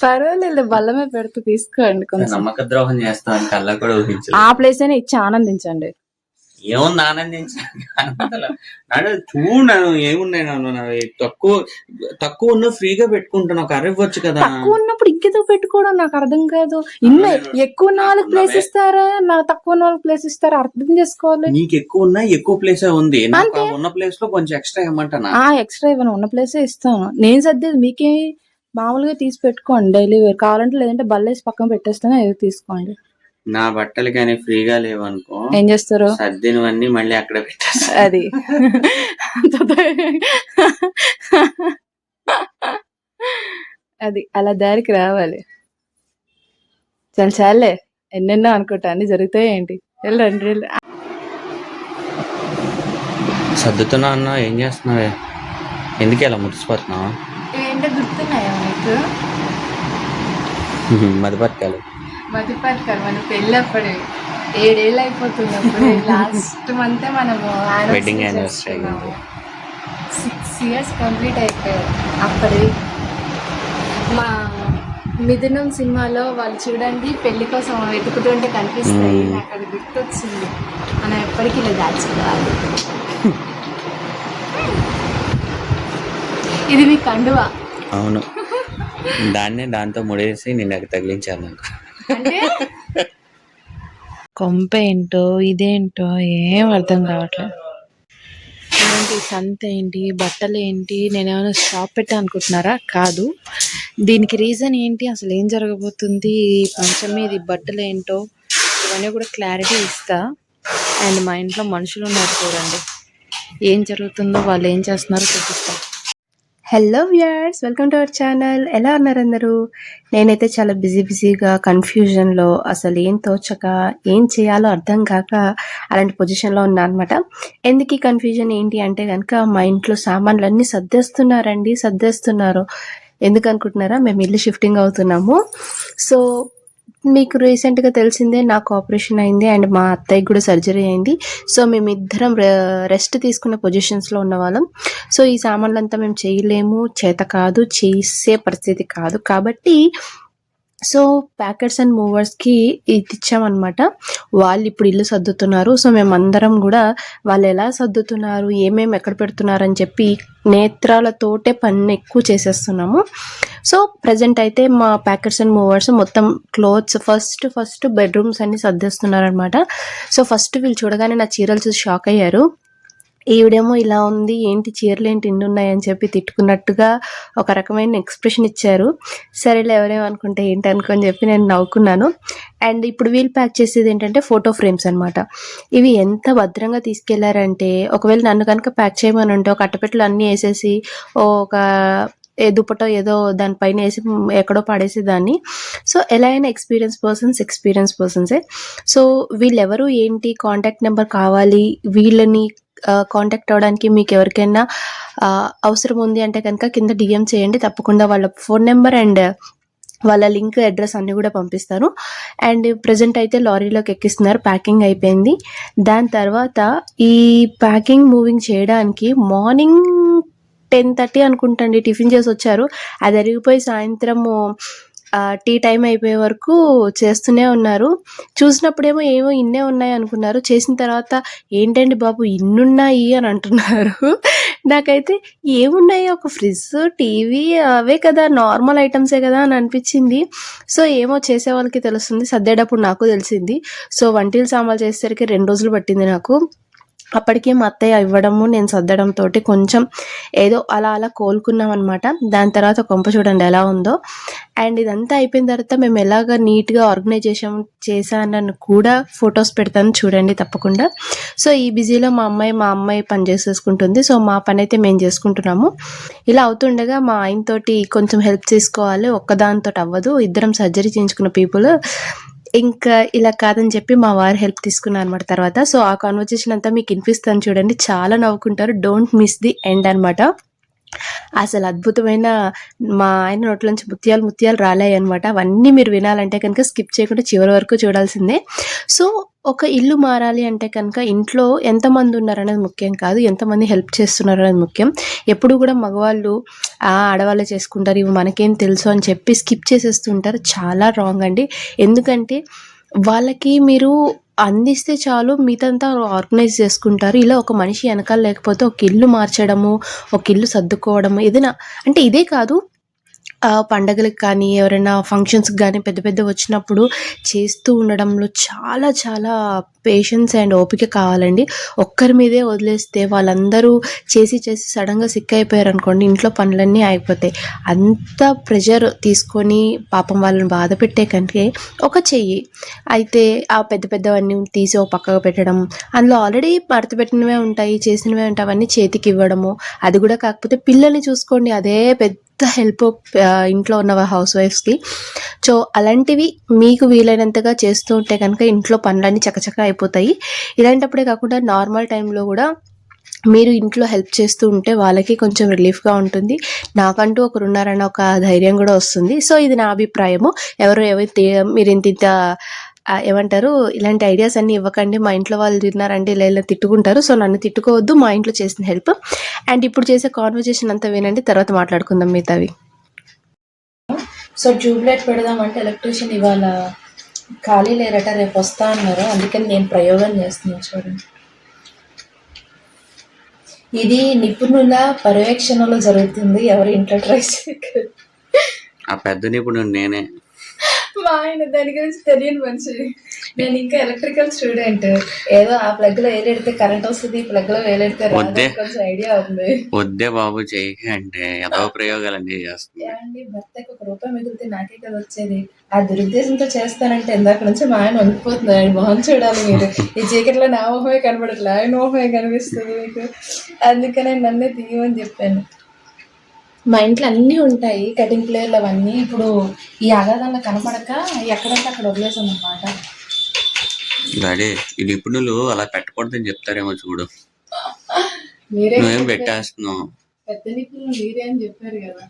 పర్వాలేదు బల్ల మీద పెడితే తీసుకోండి కొంచెం. నమ్మక ద్రోహం చేస్తా కల్లా కూడా ఊహించు ఆ ప్లేస్ అయినా ఇచ్చి ఆనందించండి. ఏముంది ఆనందించాను నాడు చూడు నన్ను ఏమున్నాయి నన్ను తక్కువ తక్కువ ఉన్న ఫ్రీగా పెట్టుకుంటాను ఒక అర ఇవ్వచ్చు కదా. తక్కువ ఉన్నప్పుడు ఇంకేదో పెట్టుకోవడం? నాకు అర్థం కాదు. ఇన్న ఎక్కువ నాలుగు ప్లేస్ ఇస్తారా? నా తక్కువ నాలుగు ప్లేస్ ఇస్తారా? అర్థం చేసుకోవాలి. నీకు ఎక్కువ ఉన్నా ఎక్కువ ప్లేస్ ఉంది. నాకు ఉన్న ప్లేస్లో కొంచెం ఎక్స్ట్రా ఇవ్వమంటానా? ఆ ఎక్స్ట్రా ఇవ్వను ఉన్న ప్లేసే ఇస్తాను. నేను సర్దేది మీకే మామూలుగా తీసి పెట్టుకోండి డైలీ వేర్. కావాలంటే లేదంటే బల్లేసి పక్కన పెట్టేస్తాను ఏదో తీసుకోండి. నా బట్టలు కానీ ఫ్రీగా లేవనుకో ఏం చేస్తారు? సర్దినవన్నీ మళ్ళీ అక్కడ పెట్టేస్తా. అది. అది అలా దారికి రావాలి. చాలా చాలే ఎన్నెన్నో అనుకుంటా అన్ని జరుగుతాయి ఏంటి? వెళ్ళండి వెళ్ళి. సర్దుతున్నా అన్న ఏం చేస్తున్నావే? ఎందుకు ఇలా మురిసిపోతున్నావు? ఏంటో గుర్తున్నాయా మీకు? మధుపత్కాలు మధ్యపడతారు మన పెళ్ళి అప్పుడే ఏడేళ్ళు అయిపోతుంది అప్పుడే లాస్ట్ మంతే మనము Wedding anniversary six years complete అయిపోయాయి. అప్పటి మా మిథునం సినిమాలో వాళ్ళు చూడండి పెళ్ళి కోసం వెతుకుతుంటే కనిపిస్తాయి. నాకు అది గుర్తొచ్చింది. మనం ఎప్పటికీ ఇలా దాచుకోవాలి. ఇది మీ కండువా? అవును. దాన్నే దాంతో ముడేసి నేను తగిలించాను. నాకు కొంప ఏంటో ఇదేంటో ఏం అర్థం కావట్లేదు. ఏంటి సంత ఏంటి బట్టలు ఏంటి నేనేమైనా షాప్ పెట్టా అనుకుంటున్నారా కాదు. దీనికి రీజన్ ఏంటి? అసలు ఏం జరగబోతుంది? ఈ పంచం మీద ఈ బట్టలు ఏంటో ఇవన్నీ కూడా క్లారిటీ ఇస్తా. అండ్ మా ఇంట్లో మనుషులు ఉన్నారు చూడండి. ఏం జరుగుతుందో వాళ్ళు ఏం చేస్తున్నారో చూపిస్తా. Hello viewers welcome to our channel ఎలా ఉన్నారు అందరూ నేనైతే చాలా బిజీ బిజీగా కన్ఫ్యూజన్లో అసలు ఏం తోచక ఏం చేయాలో అర్థం కాక అలాంటి పొజిషన్లో ఉన్నా అనమాట ఎందుకు ఈ కన్ఫ్యూజన్ ఏంటి అంటే కనుక మా ఇంట్లో సామాన్లు అన్నీ సర్దేస్తున్నారండి సర్దేస్తున్నారు. ఎందుకు అనుకుంటున్నారా మేము ఇల్లు షిఫ్టింగ్ అవుతున్నాము. సో మీకు రీసెంట్గా తెలిసిందే నాకు ఆపరేషన్ అయింది అండ్ మా అత్తయ్యకి కూడా సర్జరీ అయింది. సో మేమిద్దరం రెస్ట్ తీసుకునే పొజిషన్స్లో ఉన్న వాళ్ళం. సో ఈ సామాన్లంతా మేము చేయలేము. చేత కాదు చేసే పరిస్థితి కాదు. కాబట్టి సో ప్యాకెట్స్ అండ్ మూవర్స్కి ఇది ఇచ్చామన్నమాట. వాళ్ళు ఇప్పుడు ఇల్లు సర్దుతున్నారు. సో మేమందరం కూడా వాళ్ళు ఎలా సర్దుతున్నారు ఏమేమి ఎక్కడ పెడుతున్నారు అని చెప్పి నేత్రాలతోటే పని ఎక్కువ చేసేస్తున్నాము. సో ప్రజెంట్ అయితే మా ప్యాకెట్స్ అండ్ మూవర్స్ మొత్తం క్లోత్స్ ఫస్ట్ ఫస్ట్ బెడ్రూమ్స్ అన్ని సర్దేస్తున్నారనమాట సో ఫస్ట్ వీళ్ళు చూడగానే నా చీరలు చూసి షాక్ అయ్యారు. ఈవిడేమో ఇలా ఉంది ఏంటి చీరలు ఏంటి ఇన్ని ఉన్నాయని చెప్పి తిట్టుకున్నట్టుగా ఒక రకమైన ఎక్స్ప్రెషన్ ఇచ్చారు. సరేలే ఎవరేమనుకుంటే ఏంటి అనుకొని చెప్పి నేను నవ్వుకున్నాను. అండ్ ఇప్పుడు వీల్ ప్యాక్ చేసేది ఏంటంటే ఫోటో ఫ్రేమ్స్ అనమాట ఇవి ఎంత భద్రంగా తీసుకెళ్ళారంటే ఒకవేళ నన్ను కనుక ప్యాక్ చేయమని ఉంటే ఒక అట్టపెట్టలు అన్నీ వేసేసి ఓ ఒక ఏ దుప్పటో ఏదో దానిపైన వేసి ఎక్కడో పడేసి దాన్ని. సో ఎలా అయినా ఎక్స్పీరియన్స్ పర్సన్స్ ఎక్స్పీరియన్స్ పర్సన్సే సో వీళ్ళెవరు ఏంటి కాంటాక్ట్ నెంబర్ కావాలి వీళ్ళని కాంటాక్ట్ అవ్వడానికి మీకు ఎవరికైనా అవసరం ఉంది అంటే కనుక కింద డిఎం చేయండి. తప్పకుండా వాళ్ళ ఫోన్ నెంబర్ అండ్ వాళ్ళ లింక్ అడ్రస్ అన్నీ కూడా పంపిస్తాను. అండ్ ప్రజెంట్ అయితే లారీలోకి ఎక్కిస్తున్నారు. ప్యాకింగ్ అయిపోయింది. దాని తర్వాత ఈ ప్యాకింగ్ మూవింగ్ చేయడానికి మార్నింగ్ టెన్ థర్టీ అనుకుంటండి టిఫిన్ చేసి వచ్చారు అది అరిగిపోయి సాయంత్రము టీ టైం అయిపోయే వరకు చేస్తూనే ఉన్నారు. చూసినప్పుడేమో ఏమో ఇన్నే ఉన్నాయి అనుకున్నారు. చేసిన తర్వాత ఏంటండి బాబు ఇన్నున్నాయి అని అంటున్నారు. నాకైతే ఏమున్నాయి? ఒక ఫ్రిడ్జ్ టీవీ అవే కదా నార్మల్ ఐటమ్సే కదా అని అనిపించింది. సో ఏమో చేసే వాళ్ళకి తెలుస్తుంది. సర్దేటప్పుడు నాకు తెలిసింది. సో వంటిల సామాన్లు చేసేసరికి రెండు రోజులు పట్టింది నాకు. అప్పటికే మా అత్తయ్య ఇవ్వడము నేను సర్దడంతో కొంచెం ఏదో అలా అలా కోలుకున్నాం అనమాట దాని తర్వాత కొంప చూడండి ఎలా ఉందో. అండ్ ఇదంతా అయిపోయిన తర్వాత మేము ఎలాగ నీట్గా ఆర్గనైజేషన్ చేశానని కూడా ఫొటోస్ పెడతాను చూడండి తప్పకుండా. సో ఈ బిజీలో మా అమ్మాయి మా అమ్మాయి పని చేసేసుకుంటుంది. సో మా పని అయితే మేము చేసుకుంటున్నాము. ఇలా అవుతుండగా మా ఆయనతోటి కొంచెం హెల్ప్ తీసుకోవాలి ఒక్కదానితో అవ్వదు. ఇద్దరం సర్జరీ చేయించుకున్న పీపుల్. ఇంకా ఇలా కాదని చెప్పి మా వారు హెల్ప్ తీసుకున్నారు అనమాట తర్వాత. సో ఆ కాన్వర్జేషన్ అంతా మీకు వినిపిస్తాను చూడండి. చాలా నవ్వుకుంటారు. డోంట్ మిస్ ది ఎండ్ అనమాట అసలు అద్భుతమైన మా ఆయన నోట్లోంచి ముత్యాలు ముత్యాలు రాలాయి అనమాట అవన్నీ మీరు వినాలంటే కనుక స్కిప్ చేయకుండా చివరి వరకు చూడాల్సిందే. సో ఒక ఇల్లు మారాలి అంటే కనుక ఇంట్లో ఎంతమంది ఉన్నారనేది ముఖ్యం కాదు ఎంతమంది హెల్ప్ చేస్తున్నారు అనేది ముఖ్యం. ఎప్పుడు కూడా మగవాళ్ళు ఆ ఆడవాళ్ళే చేసుకుంటారు ఇవి మనకేం తెలుసు అని చెప్పి స్కిప్ చేసేస్తుంటారు చాలా రాంగ్ అండి. ఎందుకంటే వాళ్ళకి మీరు అందిస్తే చాలు మిగతంతా ఆర్గనైజ్ చేసుకుంటారు. ఇలా ఒక మనిషి వెనకాల లేకపోతే ఒక ఇల్లు మార్చడము ఒక ఇల్లు సర్దుకోవడము ఏదైనా అంటే ఇదే కాదు పండగలకు కానీ ఎవరైనా ఫంక్షన్స్కి కానీ పెద్ద పెద్ద వచ్చినప్పుడు చేస్తూ ఉండడంలో చాలా చాలా పేషెన్స్ అండ్ ఓపిక కావాలండి. ఒక్కరి మీదే వదిలేస్తే వాళ్ళందరూ చేసి చేసి సడన్గా సిక్ అయిపోయారు అనుకోండి ఇంట్లో పనులన్నీ ఆగిపోతాయి. అంత ప్రెషర్ తీసుకొని పాపం వాళ్ళని బాధ పెట్టే కంటే ఒక చెయ్యి. అయితే ఆ పెద్ద పెద్దవన్నీ తీసి ఒక పక్కకు పెట్టడం అందులో ఆల్రెడీ మడత పెట్టినవే ఉంటాయి చేసినవే ఉంటాయి అవన్నీ చేతికి ఇవ్వడము అది కూడా కాకపోతే పిల్లల్ని చూసుకోండి అదే పెద్ద హెల్ప్ ఇంట్లో ఉన్న హౌస్ వైఫ్స్కి సో అలాంటివి మీకు వీలైనంతగా చేస్తూ ఉంటే కనుక ఇంట్లో పనులన్నీ చకచక అయిపోతాయి. ఇలాంటప్పుడే కాకుండా నార్మల్ టైంలో కూడా మీరు ఇంట్లో హెల్ప్ చేస్తూ ఉంటే వాళ్ళకి కొంచెం రిలీఫ్గా ఉంటుంది. నాకంటూ ఒకరు ఉన్నారన్న ఒక ధైర్యం కూడా వస్తుంది. సో ఇది నా అభిప్రాయము. ఎవరు ఎవరైతే మీరు ఇంత ఇంత ఏమంటారు? ఇలాంటి ఐడియాస్ అన్ని ఇవ్వకండి. మా ఇంట్లో వాళ్ళు తిన్నారంటే ఇలా ఇలా తిట్టుకుంటారు. సో నన్ను తిట్టుకోవద్దు. మా ఇంట్లో చేసిన హెల్ప్ అండ్ ఇప్పుడు చేసే కాన్వర్జేషన్ అంతా వినండి. తర్వాత మాట్లాడుకుందాం మిగతావి. సో ట్యూబ్లైట్ పెడదామంటే ఎలక్ట్రీషియన్ ఇవాళ ఖాళీ లేరట రేపు వస్తా అన్నారు. అందుకని నేను ప్రయోగం చేస్తున్నాను చూడండి. ఇది నిపుణుల పర్యవేక్షణలో జరుగుతుంది. ఎవరి ఇంట్లో ట్రై చేయగలరు ఆ పెద్ద నిపుణుడు నేనే. మా ఆయన దాని గురించి తెలియని మనిషి. నేను ఇంకా ఎలక్ట్రికల్ స్టూడెంట్ ఏదో ఆ ప్లగ్లో వేలెడితే కరెంట్ వస్తుంది ఈ ప్లగ్లో వేలెడితే వద్దే. కొంచెం ఐడియా ఉంది. వద్దే బాబు చెయ్యి అంటే ఏదో ప్రయోగాలన్నీ చేస్తుంది. ఏమండి భర్తకి ఒక రూపాయి మిగిలితే నాకే కదా వచ్చేది. ఆ దురుద్దేశంతో చేస్తానంటే ఇందాక నుంచి మా ఆయన వణికిపోతుంది ఆయన మొహం చూడాలి మీరు. ఈ చీకట్లో నా మొహమే కనబడట్లే ఆయన మొహమే కనిపిస్తుంది మీకు. అందుకనే నన్నే తీయమని చెప్పాను. మా ఇంట్లో అన్నీ ఉంటాయి కటింగ్ ప్లేయర్లు అవన్నీ. ఇప్పుడు ఈ అగాధంలో కనపడక ఎక్కడంటే అక్కడ వదిలేసాం అనమాట డాడీ ఈ నిపుణులు అలా పెట్టకూడదని చెప్తారేమో చూడు. మీరే నువ్వేం పెట్టేస్తున్నావు? పెద్ద నిపుణులు మీరే అని చెప్పారు కదా.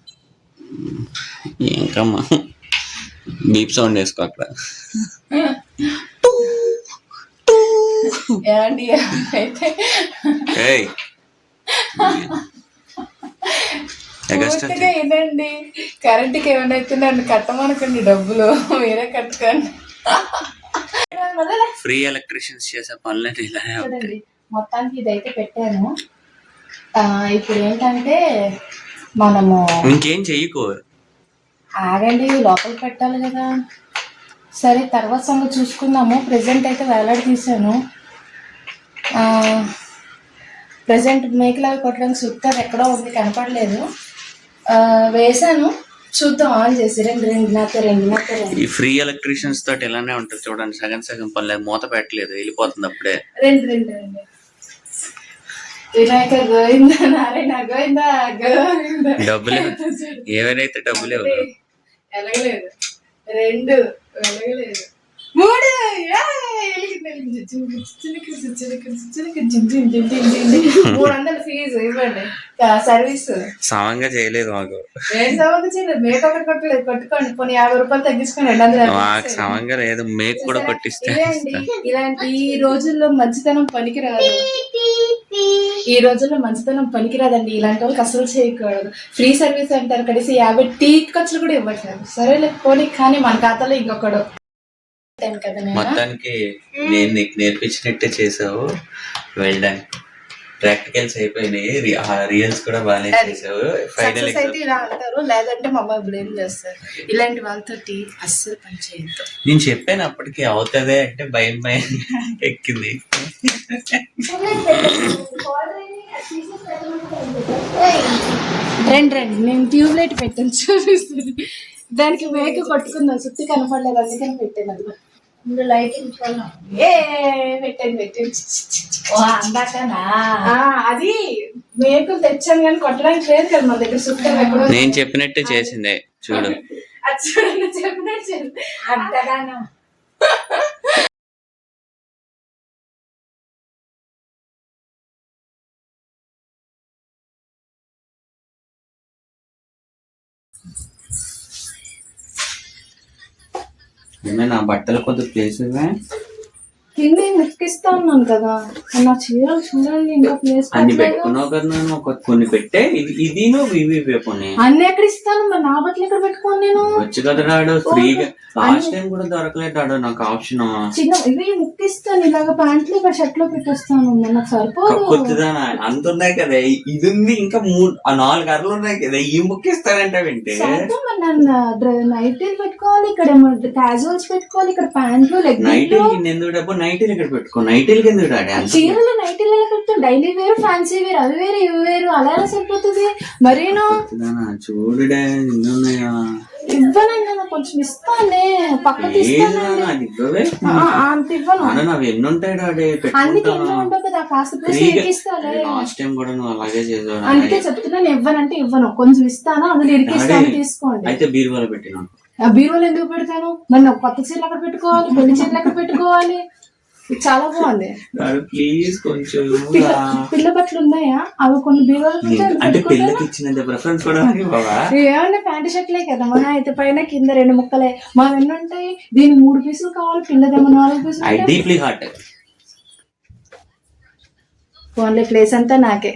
ఇంకమ్మా బీప్ సౌండ్ వేసుకో అక్కడ. ఏమండి అయితే ఏయ్. వినండి కరెంట్కి ఏమైనా అయితే నన్ను కట్టమనకండి డబ్బులు. మీరే కట్టుకోండి. ఫ్రీ ఎలక్ట్రీషియన్స్ చేసే పనులని ఇలానే మొత్తానికి ఇదైతే పెట్టాను. ఇప్పుడు ఏంటంటే మనము ఇంకేం చెయ్యకు? ఆగండి లోపల పెట్టాలి కదా. సరే తర్వాత సంగతి చూసుకుందాము. ప్రజెంట్ అయితే వేలాడి తీసాను ప్రజెంట్ మేకలు అవి కొట్టడానికి సుత్తారు ఎక్కడో ఉంది కనపడలేదు. వేసాను చూద్దాం ఆన్ చేసి. రెండు రెండు నాతో రెండు నాతో రెండు. ఈ ఫ్రీ ఎలక్ట్రీషియన్స్ తోటి ఇలానే ఉంటుంది చూడండి. సగం సగం పనులు మూత పెట్టలేదు. వెళ్ళిపోతుంది అప్పుడే. రెండు రెండు రెండు. వినాయక గోవింద నారాయణ గోవింద గోవింద. డబ్బులే ఏవైతే డబ్బులే. ఎలగలేదు రెండు ఎలగలేదు మూడు. మూడు వందలు ఫీజు ఇవ్వండి. సర్వీస్ సమంగా చేయలేదు మాకు. ఏం సవాలు చేయలేదు? మేక ఒకటి కొట్టలేదు. కొట్టుకోండి. కొన్ని యాభై రూపాయలు తగ్గించుకొని మాకు. సమంగా లేదు. మేక్ కూడా కొట్టిస్తే ఇలాంటి ఈ రోజుల్లో మంచితనం పనికిరాదు. ఈ రోజుల్లో మంచితనం పనికిరాదండి. ఇలాంటి వాళ్ళకి అసలు చేయకూడదు. ఫ్రీ సర్వీస్ అంటారు. కనీసం యాభై టీ ఖర్చులు కూడా ఇవ్వట్లేదు. సరేలే పోనీ. కానీ మన ఖాతాలో ఇంకొకడు. మొత్తానికి నేను నీకు నేర్పించినట్టే చేసావు. వెళ్ళాను. ప్రాక్టికల్స్ అయిపోయినాయి. రియల్స్ కూడా బాగానే చేసావు. ఫైనల్ సక్సెస్ అయితే ఇలా అంటారు లేదంటే మమ్మల్ని బ్లేమ్ చేస్తారు. ఇలాంటి వాళ్ళతోటి అస్సలు పని చేయొద్దు. నేను చెప్పాను అప్పటికి అవుతుందే అంటే భయం భయం ఎక్కింది. రండి రండి. నేను ట్యూబ్ లైట్ పెట్టాను. చూపిస్తుంది. దానికి మేక కొట్టుకుందాం. సుత్తి కనపడలేదు. అందుకని పెట్టాను అది. అది మేకలు తెచ్చాను కానీ కొట్టడానికి లేదు కదా మన దగ్గర సుత్తి ఎక్కడో నేను చెప్పినట్టే చేసిందే చూడు. అది చూడండి చెప్పినట్టు. అంతగానో. ఏమే నా బట్టలు కొద్ది ప్లేస్ ఇవ్వే కింద ముక్కిస్తా ఉన్నాను కదా నా చీరలు చూడండి ఇంకా ప్లేస్ అన్ని పెట్టుకున్నావు కదా నేను ఒక కొన్ని పెట్టే ఇది ఇది నువ్వు ఇవి అన్ని ఎక్కడ ఇస్తాను? మరి నా బట్టలు ఎక్కడ పెట్టుకోను నేను? వచ్చు కదా రాడు ఫ్రీగా. లాస్ట్ టైం కూడా దొరకలేదు నాకు ఆప్షన్. చిన్న ఇవి ముక్కిస్తాను ఇలాగ ప్యాంట్లు ఇక్కడ షర్ట్లో పెట్టేస్తాను. నాకు సరిపోదు. కొద్దిదానా అంత ఉన్నాయి కదా. ఇది ఉంది ఇంకా మూడు నాలుగు అరలు ఉన్నాయి కదా. ఈ ముక్కిస్తానంటే వింటే. మరి నన్ను. నైటీలు పెట్టుకోవాలి ఇక్కడ క్యాజువల్స్ పెట్టుకోవాలి ఇక్కడ ప్యాంట్లు లెగ్గిన్లు నైటీలకి ఎందుకు డబ్బు నైటీలు ఇక్కడ పెట్టుకో డాడీ అంత చీరలు నైటీలు ఎలా పెడతావు డైలీ వేరు ఫ్యాన్సీ వేరు అవి వేరు ఇవి వేరు అలా ఎలా సరిపోతుంది? మరేను? చూడు ఉన్నాయా ఇవ్వనండి నాకు కొంచెం ఇస్తానే పక్కకి అంత ఇవ్వను. నావి ఎన్ని ఉంటాయి డాడీ అన్ని పెట్టుకుంటాను కింద కదా కాస్త లాస్ట్ టైం కూడా నువ్వు అలాగే చేసావు అందుకే చెప్తున్నాను ఇవ్వనంటే ఇవ్వను. కొంచెం ఇస్తాను అందులో ఇరికిస్తాను. తీసుకోండి. అయితే బీరువాలో పెట్టినాను. ఆ బీరువాలు ఎందుకు పెడతాను? మరి కొత్త చీరలు అక్కడ పెట్టుకోవాలి పెళ్ళి చీరలు అక్కడ పెట్టుకోవాలి. చాలా బాగుంది. ప్లీజ్ కొంచెం పిల్ల బట్టలు ఉన్నాయా? అవి కొన్ని పెట్టాను అంటే పిల్లకి ఇచ్చినంత ప్రిఫరెన్స్ కూడా ఏమన్నా ప్యాంట్ షర్ట్లే కదా మన అయితే పైన కింద రెండు ముక్కలే. మా ఎన్ని ఉంటాయి? దీని మూడు పీసులు కావాలి పిల్లదేమో నాలుగు పీసులు I deeply heart only place అంతా నాకే.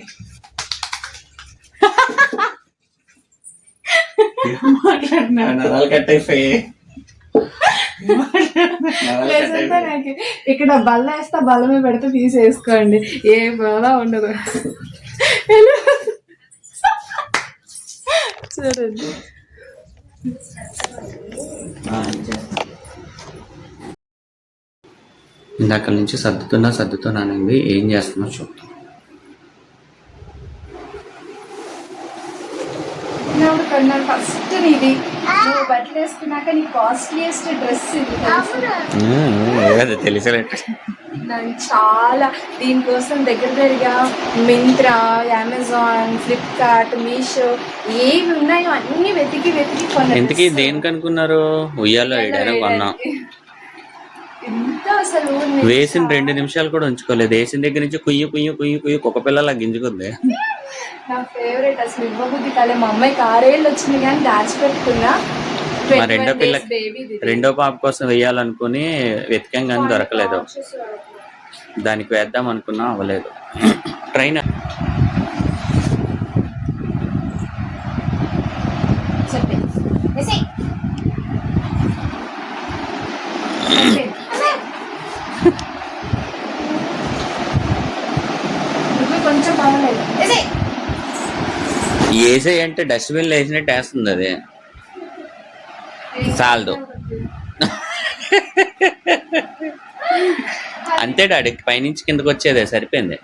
నరాలు కట్ అయిపోయి నాకే ఇక్కడ బల్ల వేస్తా బల్ల మీద పెడితే తీసేసుకోండి. ఏ బాధ ఉండదు. చూడండి ఇందాక నుంచి సర్దుతున్నా సర్దుతున్నానండి. ఏం చేస్తున్నా చూద్దాం. చిన్నప్పుడు కొన్నాను ఫస్ట్ నీది. నువ్వు బట్టలు వేసుకున్నాక నీ కాస్ట్లీయెస్ట్ డ్రెస్ ఇది తెలుసు. నాకు చాలా దీనికోసం దగ్గర దగ్గరగా మింత్రా అమెజాన్ ఫ్లిప్కార్ట్ మీషో ఏవి ఉన్నాయో అన్ని వెతికి వెతికి కొన్న ఇంతకీ దేనికి అనుకున్నారు? ఉయ్యాలో కొన్నాం. ఎంత అసలు నేను వేసిన రెండు నిమిషాలు కూడా ఉంచుకోలేదు. వేసిన దగ్గర నుంచి కుయ్యి కుయ్యి కుయ్యి కుయ్యి కుక్క పిల్లలా గింజుకుంది. నా ఫేవరెట్ అసలు ఇవ్వబుద్ధి కాలే. మా అమ్మాయికి ఆరేళ్ళు వచ్చింది కానీ దాచిపెట్టుకున్నా మా రెండో పిల్ల రెండో పాప కోసం వేయాలనుకుని వెతికాం కానీ దొరకలేదు. దానికి వేద్దాం అనుకున్నా అవ్వలేదు. ట్రైన్ కొంచెం వేసేయ్. వేసే అంటే డస్ట్బిన్ వేసినట్టు వేస్తుంది అది. చాలదు. అంతే డాడీ పైనుంచి కిందకి వచ్చేదే సరిపోయింది.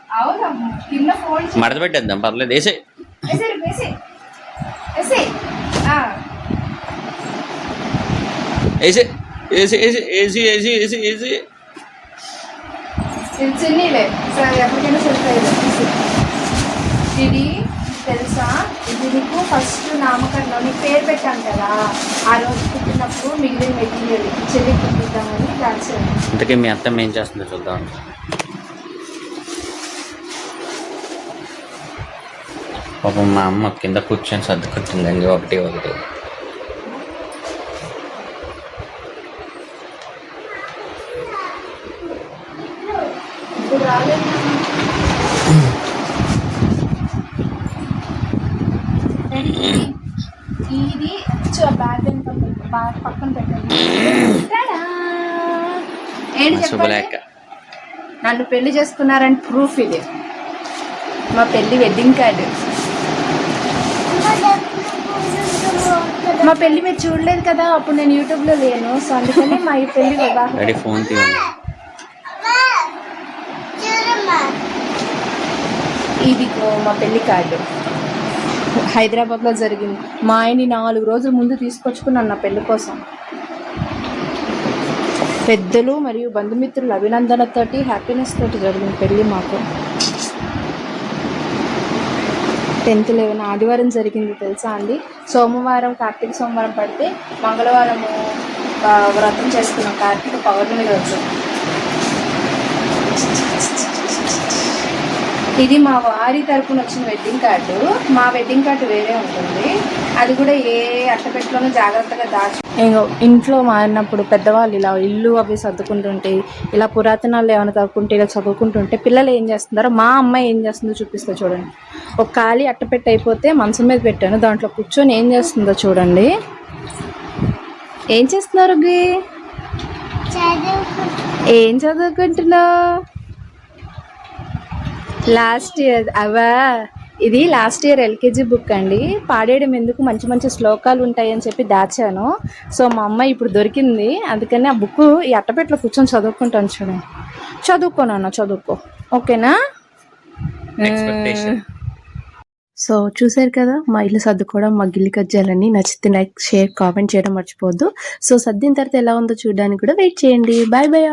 మడత పెట్టేద్దాం పర్లేదు వేసే చిన్నీలే. సరే ఎప్పటికైనా సరిపోయేది. ఇది తెలుసా ఇది నీకు ఫస్ట్ నామకరణం నీ పేరు పెట్టాను కదా ఆ రోజు పుట్టినప్పుడు మిగిలిన మెటీరియల్ చెల్లి పుట్టిద్దామని దాచాను ఇంతకీ మీ అత్తమ్మ ఏం చేస్తుందో చూద్దాం. పాపం మా అమ్మ కింద కూర్చొని సర్దుకుంటుందండి ఒకటి ఒకటి ఇప్పుడు రాలేదు ఇది చూ- బ్యాగ్ పక్కన పెట్టండి! ఏంటి చెప్పండి నన్ను పెళ్ళి చేసుకున్నారని ప్రూఫ్ ఇది. మా పెళ్ళి వెడ్డింగ్ కార్డు మా పెళ్ళి మీరు చూడలేదు కదా అప్పుడు నేను యూట్యూబ్లో లేను. సో అందుకని మా ఈ పెళ్ళి వివాహం. ఫోన్ తీయండి. ఇదిగో మా పెళ్ళి కార్డు. హైదరాబాద్లో జరిగింది. మా ఆయన్ని నాలుగు రోజుల ముందు తీసుకొచ్చుకున్నాను నా పెళ్ళి కోసం. పెద్దలు మరియు బంధుమిత్రుల అభినందనతోటి హ్యాపీనెస్ తోటి జరిగింది పెళ్ళి మాకు. టెన్త్ లెవెన్ ఆదివారం జరిగింది తెలుసా అండి? సోమవారం కార్తీక సోమవారం పడితే మంగళవారము వ్రతం చేసుకున్నాం. కార్తీక పౌర్ణమి రోజు. ఇది మా వారి తరపున వచ్చిన వెడ్డింగ్ కార్డు మా వెడ్డింగ్ కార్డు వేరే ఉంటుంది. అది కూడా ఏ అట్టపెట్టలోనూ జాగ్రత్తగా దాచి. ఇంకో ఇంట్లో మారినప్పుడు పెద్దవాళ్ళు ఇలా ఇల్లు అవి సర్దుకుంటుంటే ఇలా పురాతనాలు ఏమైనా తవ్వుకుంటే ఇలా చదువుకుంటుంటే పిల్లలు ఏం చేస్తున్నారో మా అమ్మాయి ఏం చేస్తుందో చూపిస్తా చూడండి. ఒక ఖాళీ అట్టపెట్ట అయిపోతే మంచం మీద పెట్టాను. దాంట్లో కూర్చొని ఏం చేస్తుందో చూడండి. ఏం చేస్తున్నారు గి? ఏం చదువుకుంటున్నావు? లాస్ట్ ఇయర్ అవా? ఇది లాస్ట్ ఇయర్ ఎల్కేజీ బుక్ అండి. పాడేయడం ఎందుకు? మంచి మంచి శ్లోకాలు ఉంటాయని చెప్పి దాచాను. సో మా అమ్మ ఇప్పుడు దొరికింది. అందుకని ఆ బుక్ ఈ అట్టపెట్టలో కూర్చొని చదువుకుంటాను చూడండి. చదువుకోనన్నా చదువుకో. ఓకేనా. సో చూసారు కదా మా ఇల్లు సర్దుకోవడం మా గిల్లి కజ్జాలని నచ్చితే లైక్ షేర్ కామెంట్ చేయడం మర్చిపోవద్దు. సో సర్దిన తర్వాత ఎలా ఉందో చూడడానికి కూడా వెయిట్ చేయండి. Bye bye.